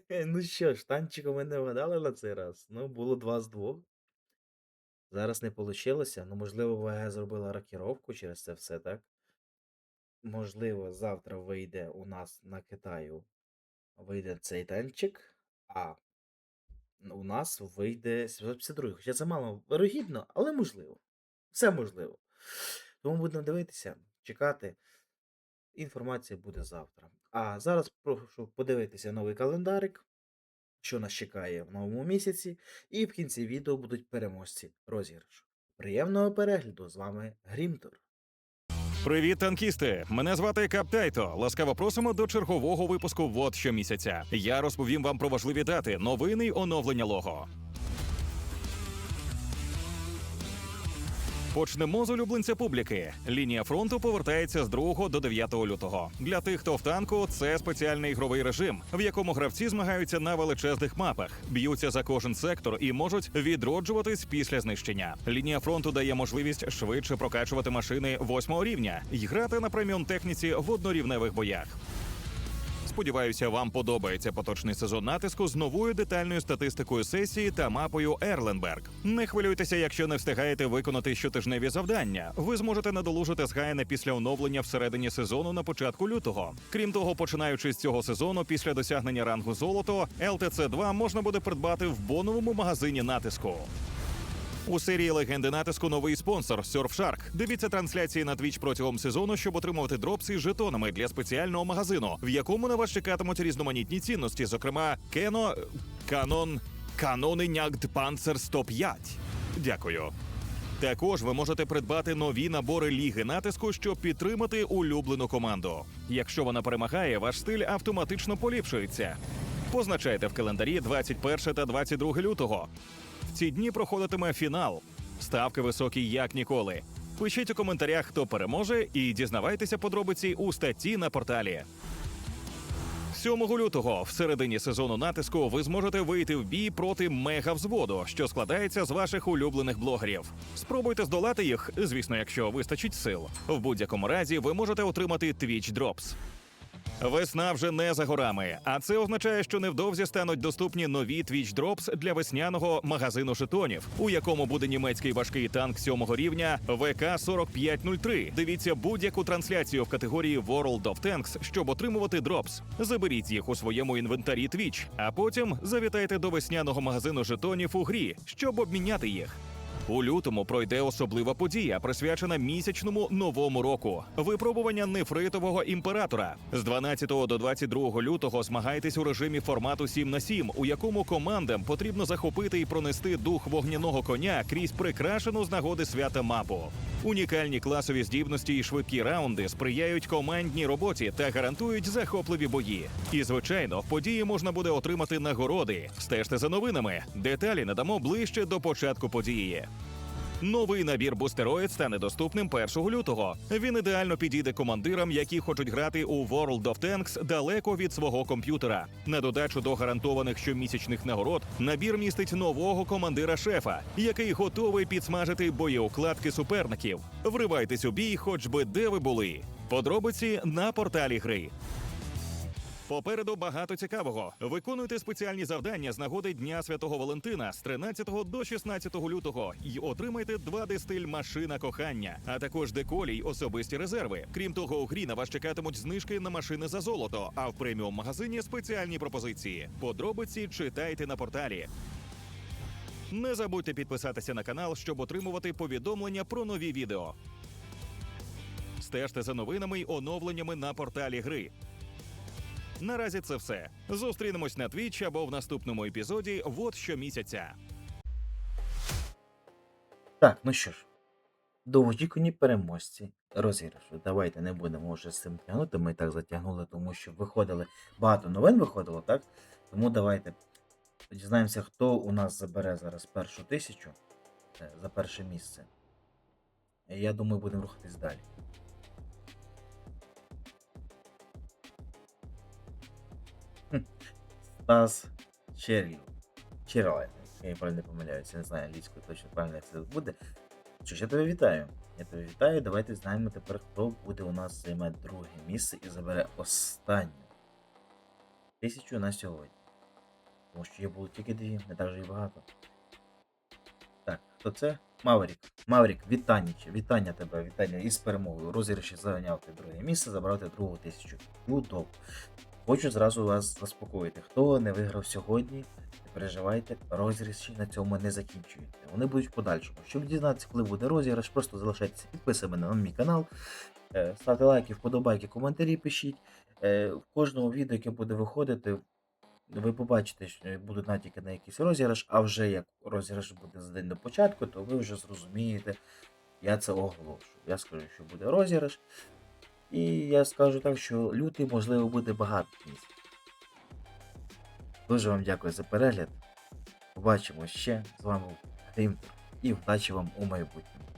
Ну що ж, танчиком ми не вгадали на цей раз. Ну, було 2 з 2. Зараз не получилося. Ну, можливо, ВГ зробила рокіровку через це все, так? Можливо, завтра вийде у нас на Китаю вийде цей танчик, а у нас вийде 752. Хоча це мало вирогідно, але можливо. Все можливо. Тому будемо дивитися, чекати. Інформація буде завтра. А зараз прошу подивитися новий календарик, що нас чекає в новому місяці, і в кінці відео будуть переможці розіграшу. Приємного перегляду! З вами Грімтор. Привіт, танкісти! Мене звати Каптайто. Ласкаво просимо до чергового випуску ВОД щомісяця. Я розповім вам про важливі дати, новини й оновлення лого. Почнемо з улюбленця публіки. Лінія фронту повертається з 2 до 9 лютого. Для тих, хто в танку, це спеціальний ігровий режим, в якому гравці змагаються на величезних мапах, б'ються за кожен сектор і можуть відроджуватись після знищення. Лінія фронту дає можливість швидше прокачувати машини восьмого рівня і грати на преміум техніці в однорівневих боях. Сподіваюся, вам подобається поточний сезон натиску з новою детальною статистикою сесії та мапою Ерленберг. Не хвилюйтеся, якщо не встигаєте виконати щотижневі завдання. Ви зможете надолужити згаяне після оновлення всередині сезону на початку лютого. Крім того, починаючи з цього сезону, після досягнення рангу золото, LTC 2 можна буде придбати в боновому магазині натиску. У серії легенди натиску новий спонсор Surfshark. Дивіться трансляції на Twitch протягом сезону, щоб отримувати дропси з жетонами для спеціального магазину, в якому на вас чекатимуть різноманітні цінності, зокрема Кено, Канон, Канони Нягд Панцер 105. Дякую. Також ви можете придбати нові набори ліги натиску, щоб підтримати улюблену команду. Якщо вона перемагає, ваш стиль автоматично поліпшується. Позначайте в календарі 21 та 22 лютого. Ці дні проходитиме фінал. Ставки високі як ніколи. Пишіть у коментарях, хто переможе, і дізнавайтеся подробиці у статті на порталі. 7 лютого, в середині сезону натиску, ви зможете вийти в бій проти мега-взводу, що складається з ваших улюблених блогерів. Спробуйте здолати їх, звісно, якщо вистачить сил. В будь-якому разі ви можете отримати Twitch Drops. Весна вже не за горами, а це означає, що невдовзі стануть доступні нові Twitch Drops для весняного магазину жетонів, у якому буде німецький важкий танк сьомого рівня ВК-4503. Дивіться будь-яку трансляцію в категорії World of Tanks, щоб отримувати дропс. Заберіть їх у своєму інвентарі Twitch, а потім завітайте до весняного магазину жетонів у грі, щоб обміняти їх. У лютому пройде особлива подія, присвячена місячному новому року. Випробування нефритового імператора з 12 до 22 лютого змагайтесь у режимі формату 7 на 7, у якому командам потрібно захопити і пронести дух вогняного коня крізь прикрашену з нагоди свята мапу. Унікальні класові здібності і швидкі раунди сприяють командній роботі та гарантують захопливі бої. І звичайно, в події можна буде отримати нагороди. Стежте за новинами. Деталі надамо ближче до початку події. Новий набір бустероїд стане доступним 1 лютого. Він ідеально підійде командирам, які хочуть грати у World of Tanks далеко від свого комп'ютера. На додачу до гарантованих щомісячних нагород набір містить нового командира шефа, який готовий підсмажити боєукладки суперників. Вривайтесь у бій, хоч би де ви були. Подробиці на порталі гри. Попереду багато цікавого. Виконуйте спеціальні завдання з нагоди Дня Святого Валентина з 13 до 16 лютого і отримайте 2D стиль машина кохання, а також деколій особисті резерви. Крім того, у грі на вас чекатимуть знижки на машини за золото. А в преміум магазині спеціальні пропозиції. Подробиці читайте на порталі. Не забудьте підписатися на канал, щоб отримувати повідомлення про нові відео. Стежте за новинами й оновленнями на порталі гри. Наразі це все. Зустрінемось на Twitch або в наступному епізоді Вот щомісяця. Так, ну що ж, довгоочікувані переможці розіграшу. Давайте не будемо вже з цим тягнути. Ми так затягнули, тому що виходили багато новин виходило, так? Тому давайте дізнаємося, хто у нас забере зараз першу тисячу е, за перше місце. Я думаю, будемо рухатись далі. Стас Черлів. Черлайн. Я правильно помиляюся, не знаю англійською точно правильно як це буде. Що ж, я тебе вітаю. Я тебе вітаю. Давайте знаємо тепер, хто буде у нас займати друге місце і забере останню тисячу на сьогодні. Тому що їх було тільки дві, не так вже і багато. Так, хто це? Маврік. Маврік, вітанняче, вітання тебе, вітання із перемогою. Розіграші зайняв ти друге місце, забрав ти другу тисячу. Чудово. Хочу зразу вас заспокоїти. Хто не виграв сьогодні, не переживайте, розіграші на цьому не закінчуються. Вони будуть в подальшому. Щоб дізнатися, коли буде розіграш, просто залишайтеся підписаними на мій канал. Е, Ставте лайки, вподобайки, коментарі пишіть. Е, В кожному відео, яке буде виходити, ви побачите, що будуть натяки на якийсь розіграш, а вже як розіграш буде за день до початку, то ви вже зрозумієте, я це оголошу. Я скажу, що буде розіграш. І я скажу так, що лютий, можливо, буде багато місць. Дуже вам дякую за перегляд. Побачимо ще. З вами був і вдачі вам у майбутньому.